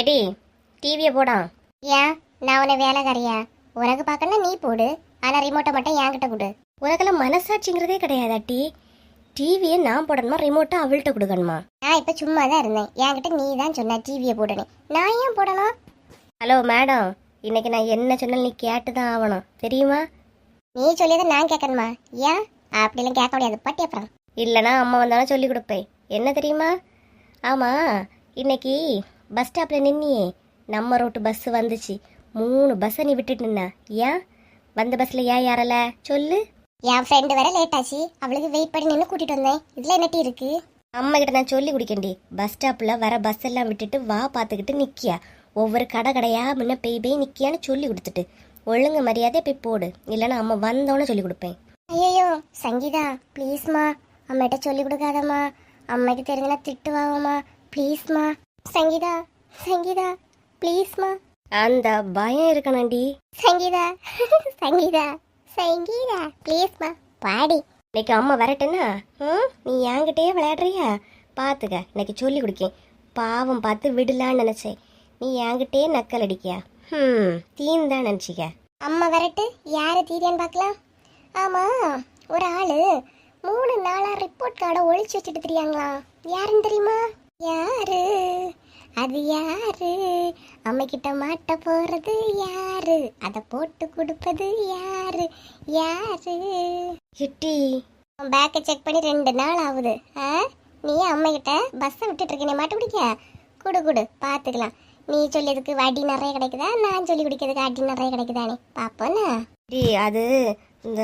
Eddy டிவியை போடா. ஏன்? நான் உன்னை வேலைக்காரியா? உனக்கு பார்க்கணும் நீ போடு. ஆனா ரிமோட்டை மட்டும் என்கிட்ட கொடு. உனக்கெல்லாம் மனசாட்சிங்கிறதே கிடையாதாட்டி டிவியை நான் போடணுமா? ரிமோட்டை அவள்கிட்ட கொடுக்கணுமா? நான் இப்ப சும்மா தான் இருந்தேன். என்கிட்ட நீ தான் சொன்ன டிவியை போடணும் நான் ஏன் போடணும்? ஹலோ மேடம் இன்னைக்கு நான் என்ன சொன்னாலும் நீ கேட்டு தான் ஆகணும். தெரியுமா? நீ சொல்லியதை நான் கேட்கணுமா? ஏன்? அப்படிலாம் கேட்க முடியாது. பட்டி அப்புறம். இல்லைனா அம்மா வந்தாலும் சொல்லி கொடுப்பேன். என்ன தெரியுமா? ஆமாம் இன்னைக்கு பஸ் ஸ்டாப்பில் நின்னியே. நம்ம ரோட்டு பஸ் வந்துச்சு. மூணு பஸ்ஸை நீ விட்டுட்டு நின்ன. ஏன்? வந்த பஸ்ஸில் ஏன் யாரல சொல்லு. என் ஃப்ரெண்டு வர லேட் ஆச்சு. அவளுக்கு வெயிட் பண்ணி நின்று கூட்டிட்டு வந்தேன். இதுல என்ன டீ இருக்கு? அம்மா கிட்ட நான் சொல்லி குடிக்கண்டி. பஸ் ஸ்டாப்பில் வர பஸ் எல்லாம் விட்டுட்டு வா பார்த்துக்கிட்டு நிற்கியா ஒவ்வொரு கடை கடையா முன்ன பெய் பெய் நிற்கியான்னு சொல்லி கொடுத்துட்டு. ஒழுங்கு மரியாதை போய் போடு. இல்லைன்னா அம்மா வந்தோன்னே சொல்லி கொடுப்பேன். ஐயோ சங்கீதா ப்ளீஸ்மா அம்மாட்ட சொல்லி கொடுக்காதம்மா. அம்மைக்கு தெரிஞ்சனா திட்டுவாங்கம்மா. ப்ளீஸ்மா சங்கீதா சங்கீதா ப்ளீஸ்மா அந்த பயம் இருக்கணும்டி. சங்கீதா சங்கீதா சங்கீதா ப்ளீஸ்மா பாடி. இன்னைக்கு அம்மா வரட்டேன்னா? ம்? நீ என்கிட்டயே விளையாடுறியா? பார்த்துக்க இன்னைக்கு சொல்லி கொடுக்கேன். பாவம் பார்த்து விடலான்னு நினச்சேன். நீ என்கிட்டயே நக்கல் அடிக்கியா? ம் தீன் தான் நினச்சிக்க. அம்மா வரட்டு யாரை தீரியான்னு பார்க்கலாம். ஆமா ஒரு ஆளு மூணு நாளா ரிப்போர்ட் கார்டை ஒழிச்சு வச்சுட்டு தெரியாங்களா யாருன்னு தெரியுமா? யாரு? அது யாரு? அம்மைக்கிட்ட மாட்ட போறது யாரு? அதை போட்டு கொடுப்பது யாரு? யாரு? எட்டி. பேக்கை செக் பண்ணி ரெண்டு நாள் ஆகுது. ஆ? நீ அம்மைக்கிட்ட பஸ்ஸை விட்டுட்டு இருக்கேனே மாட்ட பிடிக்க குடு குடு பார்த்துக்கலாம் நீ சொல்லியதுக்கு வடி நிறைய கிடைக்குதா? நான் சொல்லி குடிக்கிறதுக்கு அடி நிறைய கிடைக்குதானே? பார்ப்போண்ணா டி அது இந்த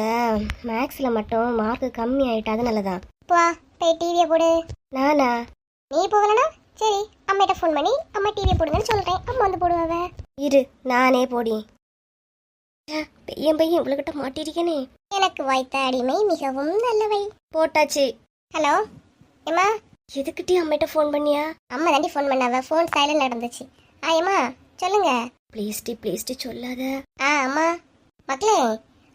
மேக்ஸில் மட்டும் மார்க் கம்மி ஆயிட்டா அது நல்லதான் போ போய் டிவியை போடு. நானா? நீ போகலனா? சரி அம்மாட்ட ஃபோன் பண்ணி அம்மா டிவியை போடுங்கன்னு சொல்றேன். அம்மா வந்து போடுவாவ இரு நானே போடி. பையன் பையன் இவ்வளோகிட்ட மாட்டிருக்கேனே எனக்கு வாய்த்த அடிமை மிகவும் நல்லவை. போட்டாச்சு. ஹலோ ஏம்மா? எதுக்கிட்டே அம்மிட்ட ஃபோன் பண்ணியா? அம்மா தாண்டி ஃபோன் பண்ணாவ. ஃபோன் சைலண்ட் நடந்துச்சு. ஆ ஏம்மா சொல்லுங்க. ப்ளீஸ் டி ப்ளீஸ் டி சொல்லாத. ஆ அம்மா. மக்களே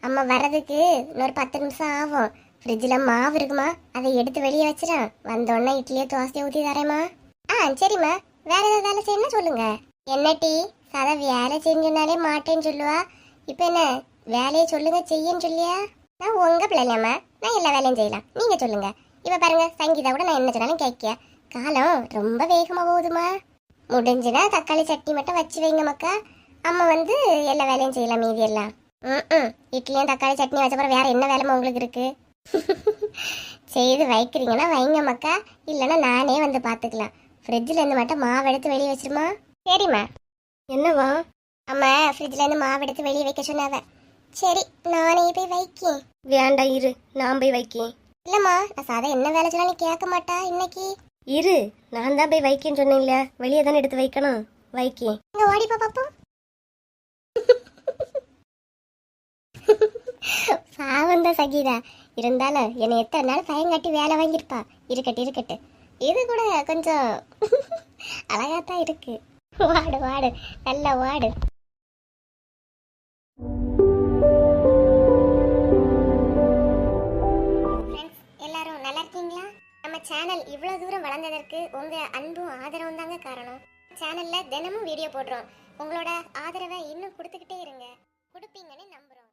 அம்மா வர்றதுக்கு இன்னொரு பத்து நிமிஷம் ஆகும். ஃப்ரிட்ஜில் மாவு இருக்குமா? அதை எடுத்து வெளியே வச்சிடலாம் வந்தோடனே இட்லியோ தோசையை ஊற்றி தரேம்மா. ஆ சரிம்மா. வேற ஏதாவது வேலை செய்யணும் சொல்லுங்க. என்ன டீ? சதை வேலை செஞ்சுனாலே மாட்டேன்னு சொல்லுவா. இப்போ என்ன? வேலையை சொல்லுங்க செய்யன்னு சொல்லியா? நான் உங்க பிள்ளைலாமா நான் எல்லா வேலையும் செய்யலாம். நீங்க சொல்லுங்க. இப்போ பாருங்க சங்கீதா கூட நான் என்ன சொன்னாலும் கேட்க காலம் ரொம்ப வேகமாக போகுதுமா முடிஞ்சுனா தக்காளி சட்னி மட்டும் வச்சு வைங்க மக்கா. அம்மா வந்து எல்லா வேலையும் செய்யலாம் மீதி எல்லாம். ம் இட்லியும் தக்காளி சட்னி வச்சப்பறம் வேறு வேற என்ன வேலைமா உங்களுக்கு இருக்குது செய்து வைக்கிறீங்கன்னா வைங்க மக்கா. இல்லைன்னா நானே வந்து பார்த்துக்கலாம். ஃப்ரிட்ஜில் இருந்து மட்டும் மாவு எடுத்து வெளியே வச்சிருமா? சரிம்மா. என்னவா? அம்மா ஃப்ரிட்ஜில் இருந்து மாவு எடுத்து வெளியே வைக்க சொன்னாவ. சரி நானே போய் வைக்கேன். வேண்டாம் இரு. நான் போய் வைக்கேன். இல்லைம்மா நான் சாதா என்ன வேலை சொன்னா நீ கேட்க மாட்டா இன்னைக்கு. இரு. நான் தான் போய் வைக்கேன்னு சொன்னேன்ல. வெளியே தானே எடுத்து வைக்கணும். வைக்கேன். இங்க ஓடிப்பா பாப்போம். பாவம் தான் சகீதா. இருந்தாலும் என்னை எத்தனை நாள் பயம் காட்டி வேலை வாங்கியிருப்பா. இருக்கட்டு இருக்கட்டு இது கூட கொஞ்சம் அழகாத்தான் இருக்கு. வாடு வாடு. நல்லா வாடு. எல்லாரும் நல்லா இருக்கீங்களா? நம்ம சேனல் இவ்வளவு தூரம் வளர்ந்ததற்கு உங்க அன்பும் ஆதரவும் தாங்க காரணம். சேனல்ல தினமும் வீடியோ போடுறோம். உங்களோட ஆதரவை இன்னும் கொடுத்துக்கிட்டே இருங்க. கொடுப்பீங்கன்னு நம்புறோம்.